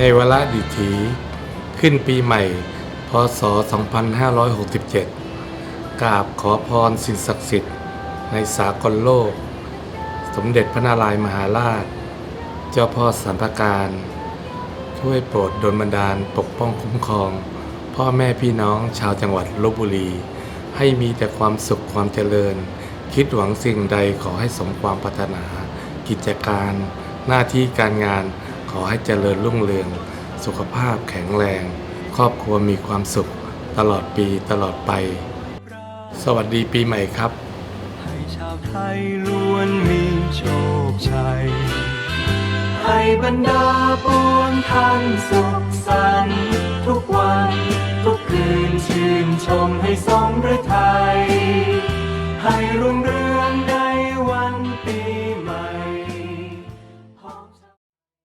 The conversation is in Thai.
ในเวลาดิถีขึ้นปีใหม่ พศ 2567 กราบขอพรสิ่งศักดิ์สิทธิ์ ในสากลโลก สมเด็จพระนารายมหาราช เจ้าพ่อสัมภการ ช่วยโปรดดลบันดาลปกป้องคุ้มครอง พ่อแม่พี่น้องชาวจังหวัดลบบุรี ให้มีแต่ความสุขความเจริญ คิดหวังสิ่งใดขอให้สมความปรารถนา กิจการ หน้าที่การงาน ขอให้เจริญรุ่งเรือง สุขภาพแข็งแรง ครอบครัวมีความสุข ตลอดปีตลอดไป สวัสดีปีใหม่ครับ ให้ชาวไทยล้วนมีโชคชัย ให้บรรดาปวงท่านสุขสันต์ทุกวันทุกคืนชื่นชมให้สมฤทัยให้รุ่งเรืองในวันปี